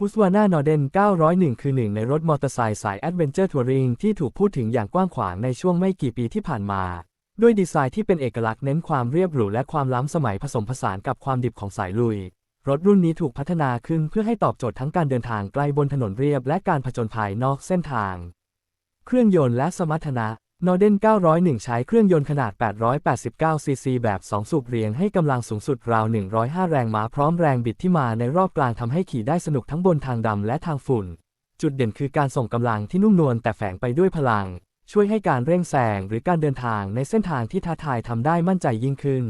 ฮุสวาน่านอเดน 901 คือหนึ่งในรถมอเตอร์ไซค์สายแอดเวนเจอร์ทัวริงที่ถูกพูดถึงอย่างกว้างขวางในช่วงไม่กี่ปีที่ผ่านมา ด้วยดีไซน์ที่เป็นเอกลักษณ์เน้นความเรียบหรูและความล้ำสมัยผสมผสานกับความดิบของสายลุย รถรุ่นนี้ถูกพัฒนาขึ้นเพื่อให้ตอบโจทย์ทั้งการเดินทางไกลบนถนนเรียบและการผจญภัยนอกเส้นทาง เครื่องยนต์และสมรรถนะ นอร์เดน901 ใช้เครื่องยนต์ขนาด 889 ซีซี แบบ 2 สูบเรียงให้กำลังสูงสุดราว 105 แรงม้าพร้อมแรงบิดที่มาในรอบกลางทำให้ขี่ได้สนุกทั้งบนทางดำและทางฝุ่น จุดเด่นคือการส่งกำลังที่นุ่มนวลแต่แฝงไปด้วยพลัง ช่วยให้การเร่งแซงหรือการเดินทางในเส้นทางที่ท้าทายทำได้มั่นใจยิ่งขึ้น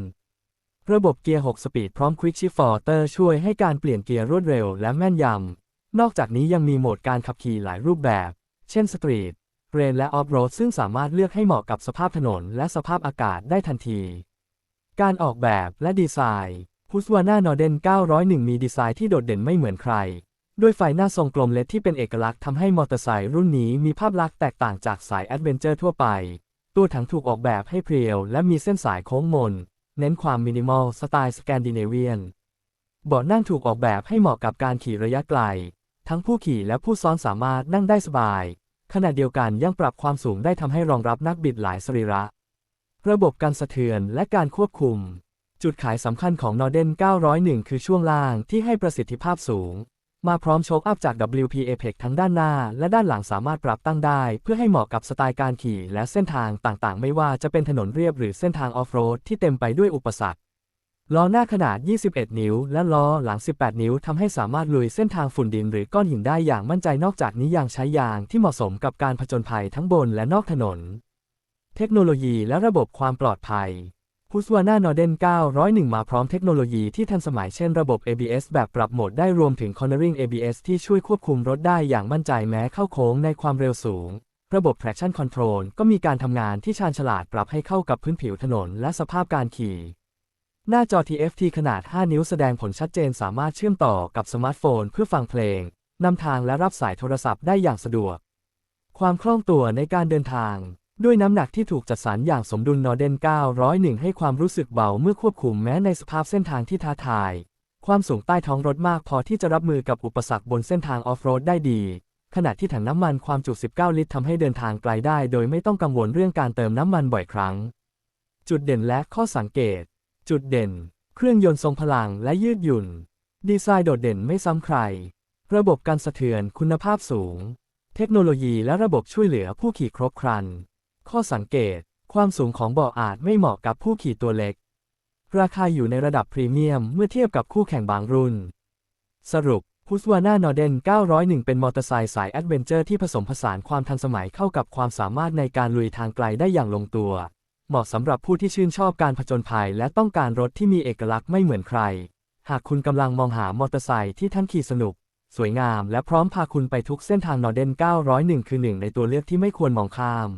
ระบบเกียร์ 6 สปีดพร้อม Quick Shift Forward ช่วยให้การเปลี่ยนเกียร์รวดเร็วและแม่นยำนอกจากนี้ยังมีโหมดการขับขี่หลายรูปแบบ เช่นสตรีท เรนและออฟโรดซึ่งสามารถเลือกให้เหมาะกับสภาพถนนและสภาพอากาศได้ทันที การออกแบบและดีไซน์ฮุสวาน่านอเดน 901 มีดีไซน์ที่โดดเด่นไม่เหมือนใคร ด้วยไฟหน้าทรงกลมเล็ดที่เป็นเอกลักษณ์ทำให้มอเตอร์ไซค์รุ่นนี้มีภาพลักษณ์แตกต่างจากสายแอดเวนเจอร์ทั่วไป ตัวถังถูกออกแบบให้เพรียวและมีเส้นสายโค้งมน เน้นความมินิมอลสไตล์สแกนดิเนเวียน เบาะนั่งถูกออกแบบให้เหมาะกับการขี่ระยะไกล ทั้งผู้ขี่และผู้ซ้อนสามารถนั่งได้สบาย ขณะเดียวกันยังปรับความสูงได้ทำให้รองรับนักบิดหลายสรีระ ระบบการสะเทือนและการควบคุม จุดขายสำคัญของ Norden 901 คือช่วงล่างที่ให้ประสิทธิภาพสูง มาพร้อมโชคอัพจาก WP Apex ทั้งด้านหน้า และด้านหลังสามารถปรับตั้งได้ เพื่อให้เหมาะกับสไตล์การขี่และเส้นทางต่างๆ ไม่ว่าจะเป็นถนนเรียบหรือเส้นทางออฟโรดที่เต็มไปด้วยอุปสรรค ล้อหน้าขนาด 21 นิ้ว และล้อหลัง 18 นิ้วทำให้สามารถลุยเส้นทางฝุ่นดินหรือก้อนหินได้อย่างมั่นใจนอกจากนี้ยังใช้ยางที่เหมาะสมกับการผจญภัยทั้งบนและนอกถนน เทคโนโลยีและระบบความปลอดภัย h u s w a n a Norden 901 มาพร้อมเทคโนโลยีที่ทันสมัยเช่นระบบ ABS แบบปรับโหมดได้รวมถึง Cornering ABS ที่ช่วยควบคุมรถได้อย่างมั่นใจแม้เข้าโค้งในความเร็วสูง ระบบ Traction Control ก็มีการทำงานที่ชาญฉลาดปรับให้เข้ากับพื้นผิวถนนและสภาพการขี่ หน้าจอ TFT ขนาด 5 นิ้วแสดงผลชัดเจนสามารถเชื่อมต่อกับสมาร์ทโฟนเพื่อฟังเพลง นำทางและรับสายโทรศัพท์ได้อย่างสะดวก ความคล่องตัวในการเดินทาง ด้วยน้ำหนักที่ถูกจัดสรรอย่างสมดุลนอร์เดน 901 ให้ความรู้สึกเบาเมื่อควบคุมแม้ในสภาพเส้นทางที่ท้าทาย ความสูงใต้ท้องรถมากพอที่จะรับมือกับอุปสรรคบนเส้นทางออฟโรดได้ดี ขณะที่ถังน้ำมันความจุ 19 ลิตรทำให้เดินทางไกลได้ โดยไม่ต้องกังวลเรื่องการเติมน้ำมันบ่อยครั้ง จุดเด่นและข้อสังเกต จุดเด่น เครื่องยนต์ทรงพลังและยืดหยุ่น ดีไซน์โดดเด่นไม่ซ้ำใคร ระบบการสะเทือนคุณภาพสูง เทคโนโลยีและระบบช่วยเหลือผู้ขี่ครบครัน ข้อสังเกต ความสูงของเบาะอาจไม่เหมาะกับผู้ขี่ตัวเล็ก ราคาอยู่ในระดับพรีเมียมเมื่อเทียบกับคู่แข่งบางรุ่น สรุป h u s w a n a Norden 901 เป็นมอเตอร์ไซค์สายแอดเวนเจอร์ที่ผสมผสานความทันสมัยเข้ากับความสามารถในการลุยทางไกลได้อย่างลงตัว เหมาะสำหรับผู้ที่ชื่นชอบการผจญภัยและต้องการรถที่มีเอกลักษณ์ไม่เหมือนใคร หากคุณกำลังมองหามอเตอร์ไซค์ที่ท่านขี่สนุก สวยงามและพร้อมพาคุณไปทุกเส้นทางนอเดน901 คือหนึ่งในตัวเลือกที่ไม่ควรมองข้าม